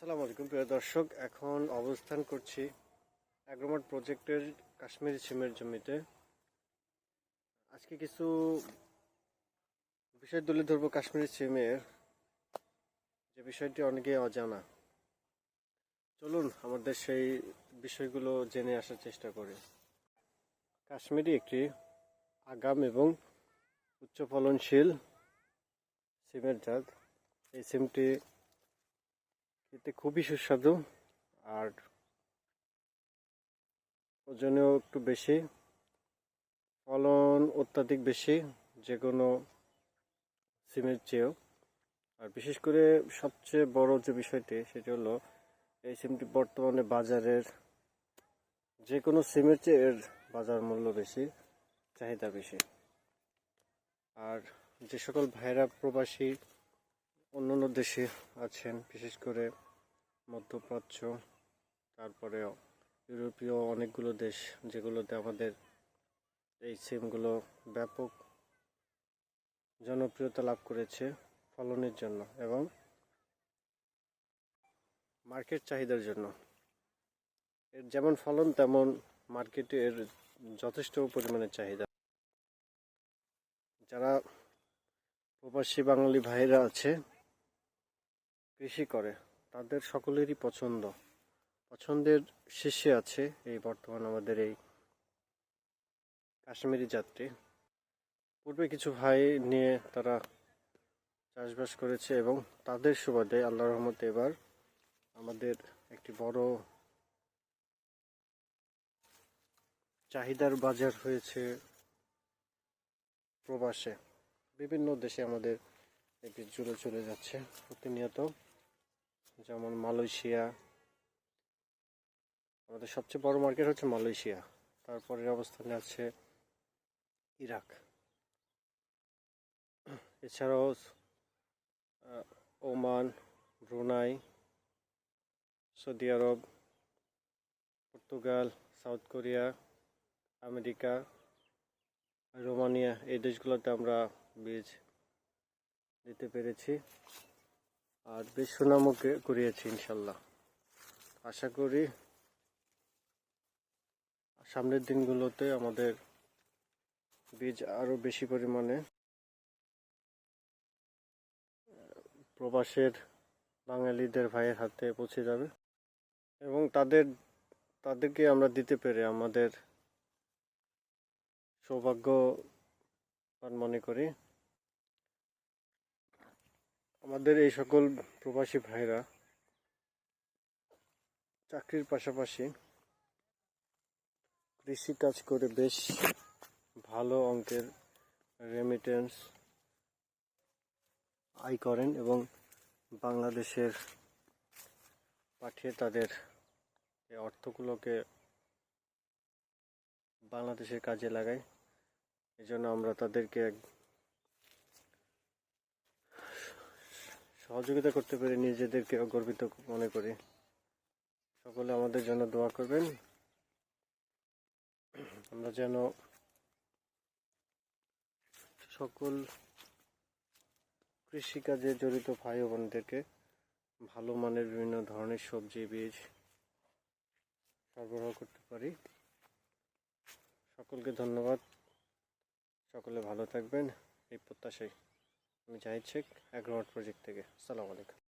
আসসালামু আলাইকুম, প্রিয় দর্শক। এখন অবস্থান করছি অ্যাগ্রোমার্ট প্রজেক্টের কাশ্মীরি সিমের জমিতে। আজকে কিছু বিষয় তুলে ধরবো কাশ্মীরি সিমের। যে বিষয়টি অনেকে অজানা। চলুন আমাদের সেই বিষয়গুলো জেনে আসার চেষ্টা করি। কাশ্মীরি একটি আগাম এবং উচ্চ ফলনশীল সিমের জাত। এই সিমটি খেতে খুবই সুস্বাদু। আর ওজনেও একটু বেশি। ফলন অত্যাধিক বেশি যে কোনো সিমের চেয়েও। আর বিশেষ করে সবচেয়ে বড় যে বিষয়টি, সেটি হলো এই সিমটি বর্তমানে বাজারের যে কোনো সিমের চেয়ে এর বাজার মূল্য বেশি, চাহিদা বেশি। আর যে সকল ভাইরা প্রবাসী অন্যান্য দেশে আছেন, বিশেষ করে মধ্যপ্রাচ্য, তারপরে ইউরোপীয় অনেকগুলো দেশ যেগুলোতে আমাদের এই সিমগুলো ব্যাপক জনপ্রিয়তা লাভ করেছে ফলনের জন্য এবং মার্কেট চাহিদার জন্য। এর যেমন ফলন, তেমন মার্কেটে এর যথেষ্ট পরিমাণে চাহিদা। যারা প্রবাসী বাঙালি ভাইরা আছে কৃষি করে, তাদের সকলেরই পছন্দ। পছন্দের শীর্ষে আছে এই বর্তমান আমাদের এই কাশ্মীরি যাত্রী। পূর্বে কিছু ভাই নিয়ে তারা চাষবাস করেছে এবং তাদের সুবাদে আল্লাহ রহমতে এবার আমাদের একটি বড় চাহিদার বাজার হয়েছে প্রবাসে। বিভিন্ন দেশে আমাদের এই বীজ জুড়ে চলে যাচ্ছে প্রতিনিয়ত। যেমন মালয়েশিয়া। আমাদের সবচেয়ে বড় মার্কেট হচ্ছে মালয়েশিয়া। তারপরের অবস্থানে আছে ইরাক। এছাড়াও Oman, Brunei, Saudi Arab, Portugal, South Korea, America, Romania, এই দেশগুলোতে আমরা বীজ দিতে পেরেছি। আর বেশ সুনামও কে- কুড়িয়েছি ইনশাল্লাহ। আশা করি সামনের দিনগুলোতে আমাদের বীজ আরও বেশি পরিমাণে প্রবাসের বাঙালিদের ভাইয়ের হাতে পৌঁছে যাবে এবং তাদের, তাদেরকে আমরা দিতে পেরে আমাদের সৌভাগ্যবান মনে করি। আমাদের এই সকল প্রবাসী ভাইরা চাকরির পাশাপাশি কৃষি কাজ করে বেশ ভালো অঙ্কের রেমিটেন্স আয় করেন এবং বাংলাদেশের পাঠিয়ে তাদের এই অর্থগুলোকে বাংলাদেশের কাজে লাগায়। এই জন্য আমরা তাদেরকে সহযোগিতা করতে পেরে নিজেদেরকে গর্বিত মনে করি। সকলে আমাদের জন্য দোয়া করবেন। আমরা যেন সকল কৃষিকাজে জড়িত ভাই বোনদেরকে ভালো মানের বিভিন্ন ধরনের সবজি, বীজ সরবরাহ করতে পারি। সকলকে ধন্যবাদ। সকলে ভালো থাকবেন। এই প্রত্যাশায়। আমি জাহিদ শেখ অ্যাগ্রোয়ার্ড প্রজেক্ট থেকে। আসসালামু আলাইকুম।